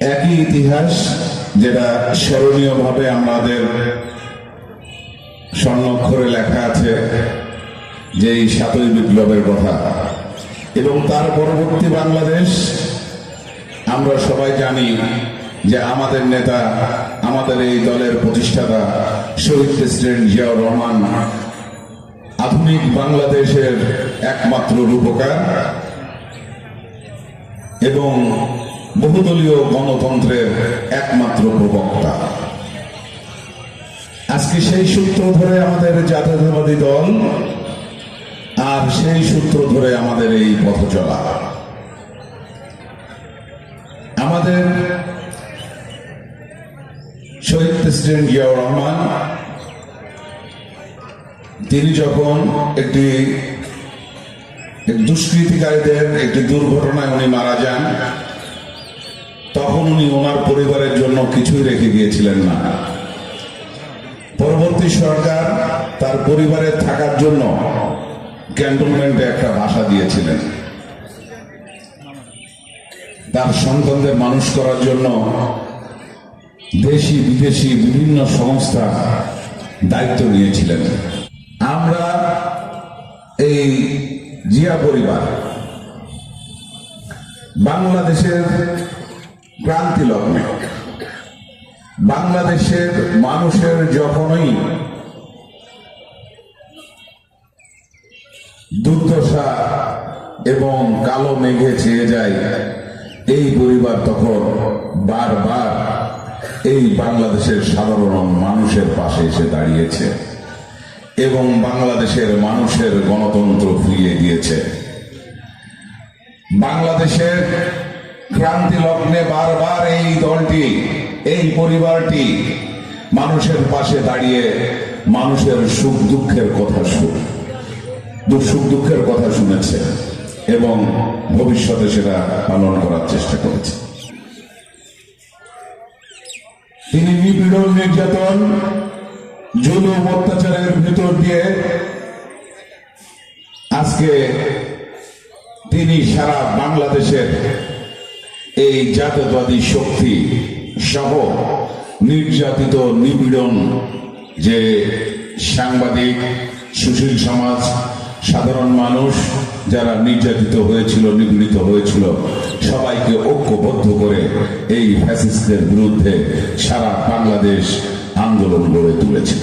একই ইতিহাস যেটা স্মরণীয়ভাবে আমাদের স্বর্ণক্ষরে লেখা আছে যে এই সাতই বিপ্লবের কথা। এবং তার পরবর্তী বাংলাদেশ, আমরা সবাই জানি যে আমাদের নেতা, আমাদের এই দলের প্রতিষ্ঠাতা শহীদ প্রেসিডেন্ট জিয়াউর রহমান আধুনিক বাংলাদেশের একমাত্র রূপকার। এবং বহুদলীয় গণতন্ত্রের একমাত্র প্রবক্তা। আজকে সেই সূত্র ধরে আমাদের জাতীয়তাবাদী দল আর সেই সূত্র ধরে আমাদের এই পথ চলা আমাদের শহীদ প্রেসিডেন্ট জিয়াউর রহমান, তিনি যখন একটি দুষ্কৃতিকারীদের একটি দুর্ঘটনায় উনি মারা যান তখন উনি ওনার পরিবারের জন্য কিছুই রেখে গিয়েছিলেন না। পরবর্তী সরকার তার পরিবারের থাকার জন্য ক্যান্টনমেন্টে একটা বাসা দিয়েছিলেন। তার সন্তানদের মানুষ করার জন্য দেশি, বিদেশি বিভিন্ন সংস্থা দায়িত্ব নিয়েছিলেন। আমরা এই জিয়া পরিবার বাংলাদেশের ক্রান্তি লগ্নে বাংলাদেশের মানুষের যখনই দুর্দশা এবং কালো মেঘে চেয়ে যায়, এই পরিবার তখন বারবার এই বাংলাদেশের সাধারণ মানুষের পাশে এসে দাঁড়িয়েছে এবং বাংলাদেশের মানুষের গণতন্ত্র ফিরিয়ে দিয়েছে। বাংলাদেশের ক্রান্তি লগ্নে বারবার এই দলটি, এই পরিবারটি মানুষের পাশে দাঁড়িয়ে মানুষের সুখ দুঃখের কথা সুখ দুঃখের কথা শুনেছে এবং ভবিষ্যতে সেটা পালন করার চেষ্টা করেছে। তিনি নিপীড়ন, নির্যাতন জুলুম অত্যাচারের ভিতর দিয়ে আজকে তিনি সারা বাংলাদেশের এই জাতীয়তাবাদী শক্তি সহ নির্যাতিত নিপীড়ন যে সাংবাদিক, সুশীল সমাজ, সাধারণ মানুষ যারা নির্যাতিত হয়েছিল, নিপীড়িত হয়েছিল, সবাইকে ঐক্যবদ্ধ করে এই ফ্যাসিস্টদের বিরুদ্ধে সারা বাংলাদেশ আন্দোলন গড়ে তুলেছিল।